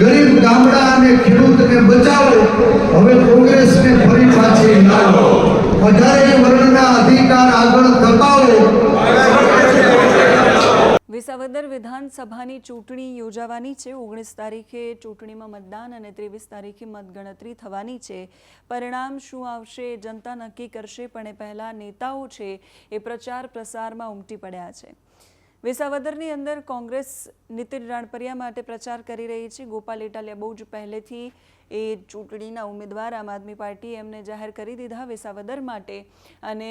ગરીબ ગામડા અને ખેડૂતને બચાવો. હવે કોંગ્રેસને ફરી પાછી લાવો. વધારે વર્ણના અધિકાર આગળ ધપાવો. વિસાવદર વિધાનસભાની ચૂંટણી યોજાવાની છે. ઓગણીસ તારીખે ચૂંટણીમાં મતદાન અને ત્રેવીસ તારીખે મતગણતરી થવાની છે. પરિણામ શું આવશે જનતા નક્કી કરશે, પણ એ પહેલાં નેતાઓ છે એ પ્રચાર પ્રસારમાં ઉમટી પડ્યા છે. વિસાવદરની અંદર કોંગ્રેસ નીતિન રાણપરિયા માટે પ્રચાર કરી રહી છે. ગોપાલ ઇટાલિયા બહુ જ પહેલેથી એ ચૂંટણીના ઉમેદવાર, આમ આદમી પાર્ટી એમને જાહેર કરી દીધા વિસાવદર માટે. અને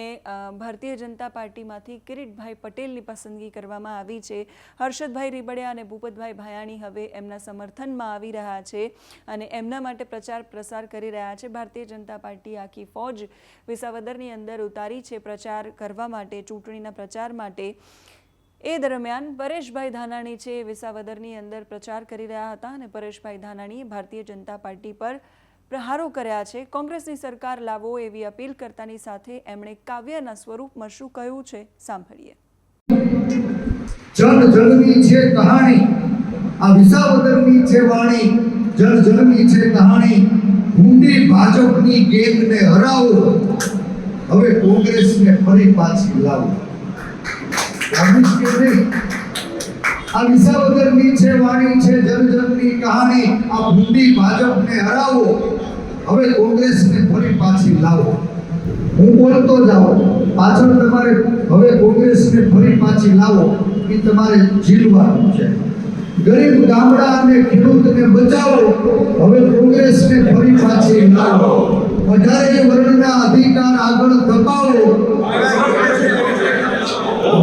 ભારતીય જનતા પાર્ટીમાંથી કિરીટભાઈ પટેલની પસંદગી કરવામાં આવી છે. હર્ષદભાઈ રીબડિયા અને ભૂપતભાઈ ભાયાણી હવે એમના સમર્થનમાં આવી રહ્યા છે અને એમના માટે પ્રચાર પ્રસાર કરી રહ્યા છે. ભારતીય જનતા પાર્ટી આખી ફોજ વિસાવદરની અંદર ઉતારી છે પ્રચાર કરવા માટે, ચૂંટણીના પ્રચાર માટે. એ દરમિયાન પરેશભાઈ ધાનાણી છે, વિસાવદરની અંદર પ્રચાર કરી રહ્યા હતા અને પરેશભાઈ ધાનાણીએ ભારતીય જનતા પાર્ટી પર પ્રહારો કર્યા છે. કોંગ્રેસની સરકાર લાવો એવી અપીલ કરતાની સાથે એમણે કાવ્યના સ્વરૂપમાં શું કહ્યું છે, સાંભળીએ. જન જનની છે કહાણી. આ વિસાવદરની છે વાણી. જન જનની છે કહાણી. ઊંડી ભાજપની ગેંગને હરાવો. હવે કોંગ્રેસને ફરી પાછી લાવો. લાગુ છે, વાણી છે, જનજનની કહાણી આ ઊંડી ભાજપને હરાવો. હવે કોંગ્રેસને ફરી પાછી લાવો. હું બોલતો જાઓ પાછળ તમારે હવે કોંગ્રેસને ફરી પાછી લાવો. એ તમારે ઝીલવાનું છે. ગરીબ ગામડા અને ખેડૂતને બચાવો. હવે કોંગ્રેસને ફરી પાછી લાવો. વધારે વર્ણના અધિકાર આગળ ધપાવો.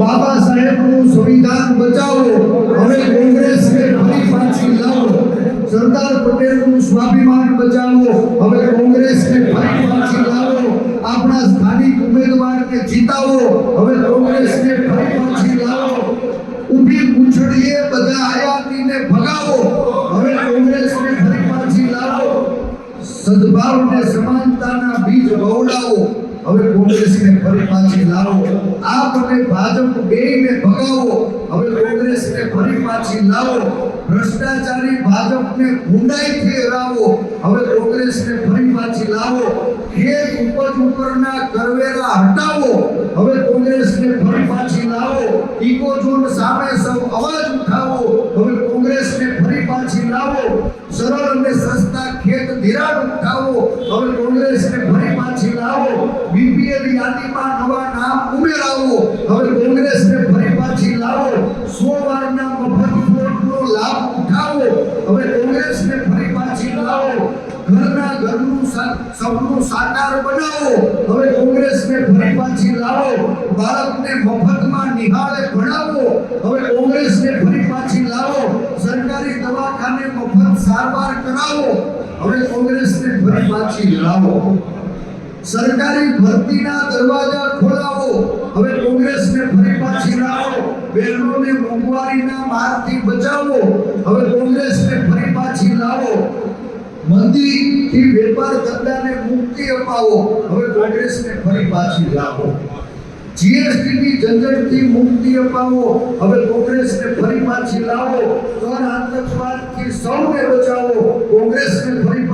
બાબા સાહેબનું સંવિધાન બચાવો. હવે કોંગ્રેસને ફરી પાછી લાવો. સરદાર પટેલનું સ્વાભિમાન બચાવો. હવે કોંગ્રેસને ફરી પાછી લાવો. આપણા સ્થાનિક ઉમેદવારને જીતાવો. હવે કોંગ્રેસને ફરી પાછી લાવો. ઊભી પૂંછડીએ બધા આયાતીને ભગાવો. હવે કોંગ્રેસને ફરી પાછી લાવો. સદભાવ અને સમાનતાના બીજ વવડાવો હવે કોંગ્રેસને ફરી પાછી લાવો. આ તમે ભાજપ બેયને ભગાવો. હવે કોંગ્રેસને ફરી પાછી લાવો. ભ્રષ્ટાચારી ભાજપને ગુંડાઈથી હરાવો. હવે કોંગ્રેસને ફરી પાછી લાવો. ખેત ઉપજ ઉપરના કરવેરા હટાવો. હવે કોંગ્રેસને ફરી પાછી લાવો. ઇકોઝોન સામે સૌ અવાજ ઉઠાવો. હવે કોંગ્રેસને ફરી પાછી લાવો. સરળ અને સસ્તા ખેત ધિરાણ ઉઠાવો. હવે કોંગ્રેસને લાવો બીપીએલ યાદીમાં નવા નામ ઉમેરાવો. હવે કોંગ્રેસને ફરી પાછી લાવો. સો મફત ફ્લોટનો લાભ ઉઠાવો. હવે કોંગ્રેસને ફરી પાછી લાવો. ઘરના ઘરનું સૌનું સાકાર બનાવો. હવે કોંગ્રેસને ફરી પાછી લાવો. બાળકને મફતમાં નિહાળે ભણાવો. હવે કોંગ્રેસને ફરી પાછી લાવો. સરકારી દવાખાને મફત સારવાર કરાવો. હવે કોંગ્રેસને ફરી પાછી લાવો. સરકારી ભરતીના દરવાજા ખોલાવો. હવે કોંગ્રેસને ફરી પાછી લાવો. બહેનોને મોંઘવારીના મારથી બચાવો. હવે કોંગ્રેસને ફરી પાછી લાવો. મંદીથી વેપાર ધંધાને મુક્તિ અપાવો. હવે કોંગ્રેસને ફરી પાછી લાવો. જીએસટીની ઝંઝટથી મુક્તિ અપાવો. હવે કોંગ્રેસને ફરી પાછી લાવો. કર આતંકવાદથી સૌને બચાવો. કોંગ્રેસને ફરી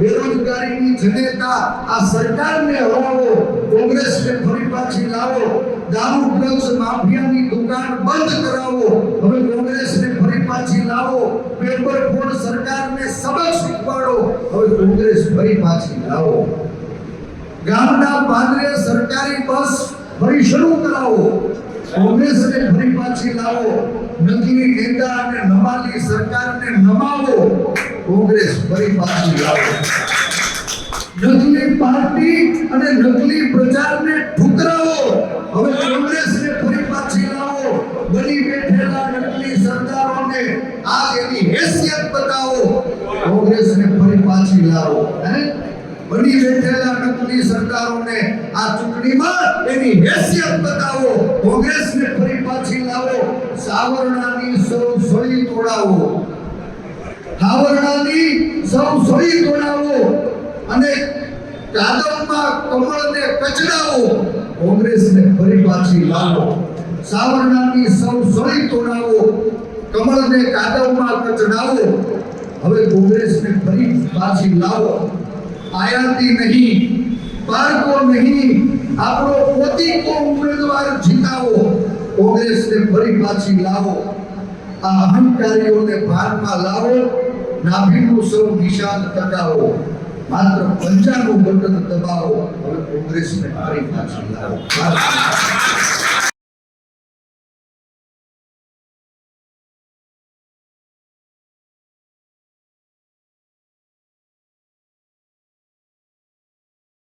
બેરોજગારીની જનેતા આ સરકારને હરાવો કોંગ્રેસને ફરી પાછી લાવો, દારૂ ડ્રગ્સ માફિયાની દુકાન બંધ કરાવો, હવે કોંગ્રેસને ફરી પાછી લાવો, પેપર ફોડ સરકારને સબક શીખવાડો હવે કોંગ્રેસ ફરી પાછી લાવો. ગામના પાદરે સરકારી બસ ફરી શરૂ કરાવો, કોંગ્રેસને ફરી પાછી લાવો નકલી નેતા અને નમાલી સરકારને નમાવો કોંગ્રેસ ફરી પાછી લાવો. નકલી પાર્ટી અને નકલી પ્રચારને ઠુકરાવો. હવે કોંગ્રેસને ફરી પાછી લાવો. બની બેઠેલા નકલી સરદારોને આ એની હેસિયત બતાવો. કોંગ્રેસને ફરી પાછી લાવો. બની બેઠેલા નકલી સરકારોને આ ચૂંટણીમાં એની હેસિયત બતાવો. કોંગ્રેસને ફરી પાછી લાવો. સાવરણાની સૌ સળી તોડાવો. હાવરણાની સૌ સળી તોડાવો અને કાદવમાં કમળને કચડાવો કોંગ્રેસને ફરી પાછી લાવો. સાવરણાની સૌ સળી તોડાવો કમળને કાદવમાં કચડાવો. હવે કોંગ્રેસને ફરી પાછી લાવો. આયાતી નહીં, પારકો નહીં, આપણો પોતીકો ઉમેદવાર જીતાવો. કોંગ્રેસને ફરી પાછી લાવો. આ અહંકારીઓને ભાનમાં લાવો. નાભીનું સૌ નિશાન ટકાવો. માત્ર પંચાનું બટન દબાવો. હવે કોંગ્રેસને ફરી પાછી લાવો.